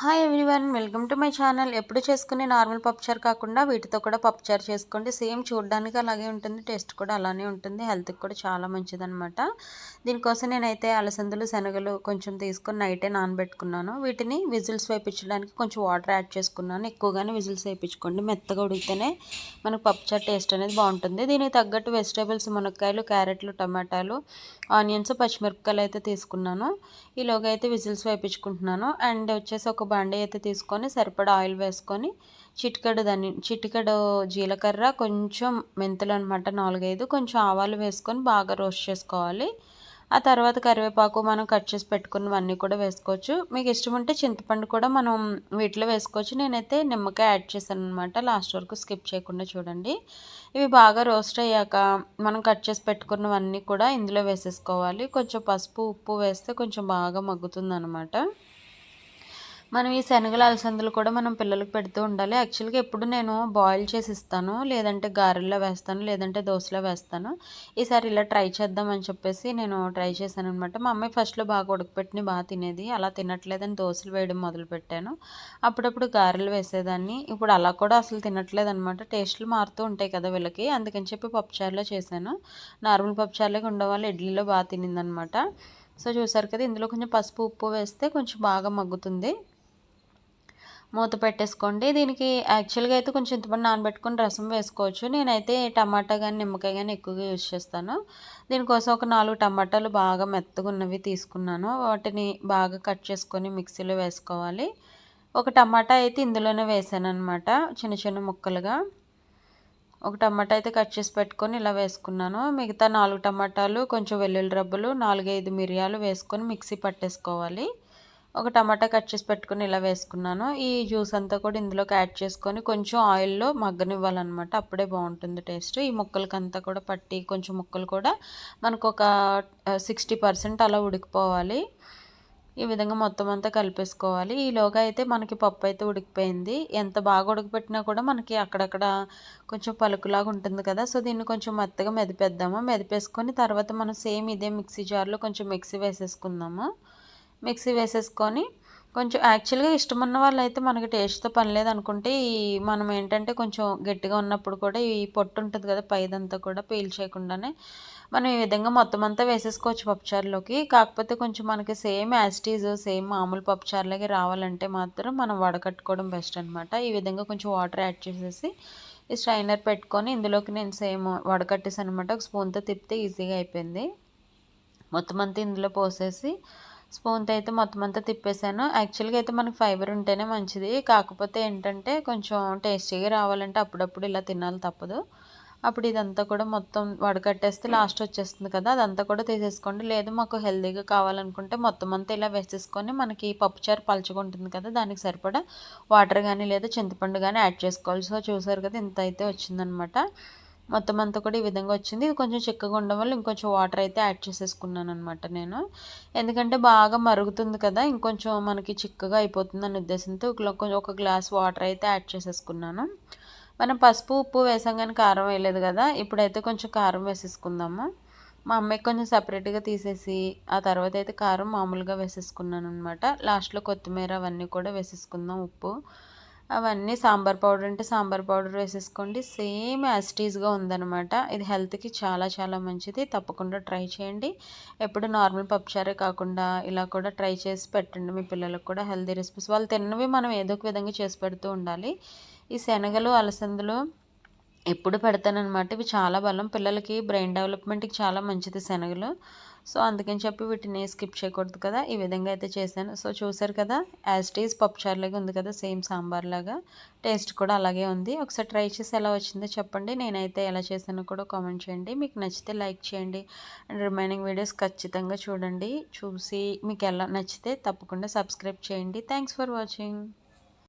Hi everyone welcome to my channel. ఎప్పుడు చేసుకునే normal పప్పుచారు కాకుండా వీటితో కూడా పప్పుచారు చేసుకోండి. సేమ్ చూడడానికి అలాగే ఉంటుంది టేస్ట్ కూడా అలానే ఉంటుంది హెల్త్కి కూడా చాలా మంచిదనమాట దీనికోసం నేనైతే అలసందులు శనగలు కొంచెం తీసుకొని నైటే నానబెట్టుకున్నాను. వీటిని విజిల్స్ వేయించడానికి కొంచెం వాటర్ యాడ్ చేసుకున్నాను. ఎక్కువగానే విజిల్స్ వేయించుకోండి మెత్తగా ఉడికితేనే మనకు పప్పుచారు టేస్ట్ అనేది బాగుంటుంది. దీనికి తగ్గట్టు వెజిటేబుల్స్ మునక్కాయలు క్యారెట్లు టమాటాలు ఆనియన్స్ పచ్చిమిరపకాయలు అయితే తీసుకున్నాను. ఈలోగా అయితే విజిల్స్ వేయించుకుంటున్నాను. అండ్ వచ్చేసి ఒక బండి అయితే తీసుకొని సరిపడా ఆయిల్ వేసుకొని చిటికెడు దాన్ని చిటికెడు జీలకర్ర కొంచెం మెంతులు అనమాట నాలుగైదు. కొంచెం ఆవాలు వేసుకొని బాగా రోస్ట్ చేసుకోవాలి. ఆ తర్వాత కరివేపాకు మనం కట్ చేసి పెట్టుకున్నవన్నీ కూడా వేసుకోవచ్చు. మీకు ఇష్టం ఉంటే చింతపండు కూడా మనం వీటిలో వేసుకోవచ్చు. నేనైతే నిమ్మకాయ యాడ్ చేశాను అనమాట లాస్ట్ వరకు స్కిప్ చేయకుండా చూడండి. ఇవి బాగా రోస్ట్ అయ్యాక మనం కట్ చేసి పెట్టుకున్నవన్నీ కూడా ఇందులో వేసేసుకోవాలి. కొంచెం పసుపు ఉప్పు వేస్తే కొంచెం బాగా మగ్గుతుంది అనమాట మనం ఈ శనగల అలసందలు కూడా మనం పిల్లలకు పెడుతూ ఉండాలి. యాక్చువల్గా ఎప్పుడు నేను బాయిల్ చేసి ఇస్తాను లేదంటే గారెల్లో వేస్తాను లేదంటే దోశలో వేస్తాను. ఈసారి ఇలా ట్రై చేద్దామని చెప్పేసి నేను ట్రై చేశాను అనమాట మా అమ్మాయి ఫస్ట్లో బాగా ఉడకపెట్టిన బాగా తినేది. అలా తినట్లేదని దోశలు వేయడం మొదలుపెట్టాను. అప్పుడప్పుడు గారెలు వేసేదాన్ని. ఇప్పుడు అలా కూడా అసలు తినట్లేదు అనమాట టేస్ట్లు మారుతూ ఉంటాయి కదా వీళ్ళకి. అందుకని చెప్పి పప్పుచారులో చేశాను. నార్మల్ పప్పుచారులోకి వల్ల ఇడ్లీలో బాగా తినిందనమాట సో చూసారు కదా ఇందులో కొంచెం పసుపు ఉప్పు వేస్తే కొంచెం బాగా మగ్గుతుంది. మూత పెట్టేసుకోండి. దీనికి యాక్చువల్గా అయితే కొంచెం చింతపండు నానబెట్టుకుని రసం వేసుకోవచ్చు. నేనైతే టమాటా కానీ నిమ్మకాయ కానీ ఎక్కువగా యూజ్ చేస్తాను. దీనికోసం ఒక నాలుగు టమాటాలు బాగా మెత్తగా ఉన్నవి తీసుకున్నాను. వాటిని బాగా కట్ చేసుకొని మిక్సీలో వేసుకోవాలి. ఒక టమాటా అయితే ఇందులోనే వేసాను అనమాట చిన్న చిన్న ముక్కలుగా. ఒక టమాటా అయితే కట్ చేసి పెట్టుకొని ఇలా వేసుకున్నాను. మిగతా నాలుగు టమాటాలు కొంచెం వెల్లుల్లి రబ్బలు నాలుగైదు మిరియాలు వేసుకొని మిక్సీ పట్టేసుకోవాలి. ఒక టమాటా కట్ చేసి పెట్టుకుని ఇలా వేసుకున్నాను. ఈ జ్యూస్ అంతా కూడా ఇందులోకి యాడ్ చేసుకొని కొంచెం ఆయిల్లో మగ్గనివ్వాలన్నమాట. అప్పుడే బాగుంటుంది టేస్ట్. ఈ ముక్కలకంతా కూడా పట్టి కొంచెం ముక్కలు కూడా మనకు ఒక సిక్స్టీ పర్సెంట్ అలా ఉడికిపోవాలి. ఈ విధంగా మొత్తం అంతా కలిపేసుకోవాలి. ఈలోగా అయితే మనకి పప్పు అయితే ఉడికిపోయింది. ఎంత బాగా ఉడకపెట్టినా కూడా మనకి అక్కడక్కడ కొంచెం పలుకులాగా ఉంటుంది కదా. సో దీన్ని కొంచెం మెత్తగా మెదిపేద్దాము. మెదిపేసుకొని తర్వాత మనం సేమ్ ఇదే మిక్సీ జార్లో కొంచెం మిక్సీ వేసేసుకుందాము. మిక్సీ వేసేసుకొని కొంచెం యాక్చువల్గా ఇష్టం ఉన్న వాళ్ళు అయితే మనకి టేస్ట్తో పని లేదనుకుంటే ఈ మనం ఏంటంటే కొంచెం గట్టిగా ఉన్నప్పుడు కూడా ఈ పొట్టు ఉంటుంది కదా పైదంతా కూడా పీల్ చేయకుండానే మనం ఈ విధంగా మొత్తం అంతా వేసేసుకోవచ్చు పప్పుచారులోకి. కాకపోతే కొంచెం మనకి సేమ్ యాస్టీజ్ సేమ్ మామూలు పప్పుచారులకి రావాలంటే మాత్రం మనం వడకట్టుకోవడం బెస్ట్ అనమాట ఈ విధంగా కొంచెం వాటర్ యాడ్ చేసేసి ఈ స్ట్రైనర్ పెట్టుకొని ఇందులోకి నేను సేమ్ వడకట్టేసి అనమాట ఒక స్పూన్తో తిప్పితే ఈజీగా అయిపోయింది. మొత్తం అంతా ఇందులో పోసేసి స్పూన్తో అయితే మొత్తం అంతా తిప్పేశాను యాక్చువల్గా అయితే మనకి ఫైబర్ ఉంటేనే మంచిది. కాకపోతే ఏంటంటే కొంచెం టేస్టీగా రావాలంటే అప్పుడప్పుడు ఇలా తినాలి తప్పదు. అప్పుడు ఇదంతా కూడా మొత్తం వడకట్టేస్తే లాస్ట్ వచ్చేస్తుంది కదా అదంతా కూడా తీసేసుకోండి. లేదు మాకు హెల్తీగా కావాలనుకుంటే మొత్తం అంతా ఇలా వేసేసుకొని మనకి పప్పుచారు పలుచుకుంటుంది కదా దానికి సరిపడా వాటర్ కానీ లేదా చింతపండు కానీ యాడ్ చేసుకోవాలి. సో చూసారు కదా ఇంత అయితే వచ్చిందనమాట. మొత్తం అంతా కూడా ఈ విధంగా వచ్చింది. ఇది కొంచెం చిక్కగా ఉండడం వల్ల ఇంకొంచెం వాటర్ అయితే యాడ్ చేసేసుకున్నాను అనమాట నేను. ఎందుకంటే బాగా మరుగుతుంది కదా ఇంకొంచెం మనకి చిక్కగా అయిపోతుంది అనే ఉద్దేశంతో ఒక గ్లాస్ వాటర్ అయితే యాడ్ చేసేసుకున్నాను. మనం పసుపు ఉప్పు వేసాం కానీ కారం వేయలేదు కదా ఇప్పుడైతే కొంచెం కారం వేసేసుకుందాము. మా అమ్మాయికి కొంచెం సపరేట్గా తీసేసి ఆ తర్వాత అయితే కారం మామూలుగా వేసేసుకున్నాను అనమాట లాస్ట్లో కొత్తిమీర అవన్నీ కూడా వేసేసుకుందాం ఉప్పు. అవన్నీ సాంబార్ పౌడర్ అంటే సాంబార్ పౌడర్ వేసేసుకోండి. సేమ్ యాస్టీజ్గా ఉందనమాట ఇది హెల్త్కి చాలా చాలా మంచిది. తప్పకుండా ట్రై చేయండి. ఎప్పుడు నార్మల్ పప్పుచారే కాకుండా ఇలా కూడా ట్రై చేసి పెట్టండి. మీ పిల్లలకు కూడా హెల్తీ రెసిపీస్. వాళ్ళు తిన్నవి మనం ఏదో ఒక విధంగా చేసి పెడుతూ ఉండాలి. ఈ శనగలు అలసందలు ఎప్పుడు పెడతానమాట ఇవి చాలా బలం. పిల్లలకి బ్రెయిన్ డెవలప్మెంట్కి చాలా మంచిది శనగలు. సో అందుకని చెప్పి వీటిని స్కిప్ చేయకూడదు కదా. ఈ విధంగా అయితే చేశాను. సో చూసారు కదా యాజ్ టీజ్ పప్పుచారులాగా ఉంది కదా సేమ్ సాంబార్ లాగా. టేస్ట్ కూడా అలాగే ఉంది. ఒకసారి ట్రై చేసి ఎలా వచ్చిందో చెప్పండి. నేనైతే ఎలా చేశానో కూడా కామెంట్ చేయండి. మీకు నచ్చితే లైక్ చేయండి. అండ్ రిమైనింగ్ వీడియోస్ ఖచ్చితంగా చూడండి. చూసి మీకు ఎలా నచ్చితే తప్పకుండా సబ్స్క్రైబ్ చేయండి. Thanks for watching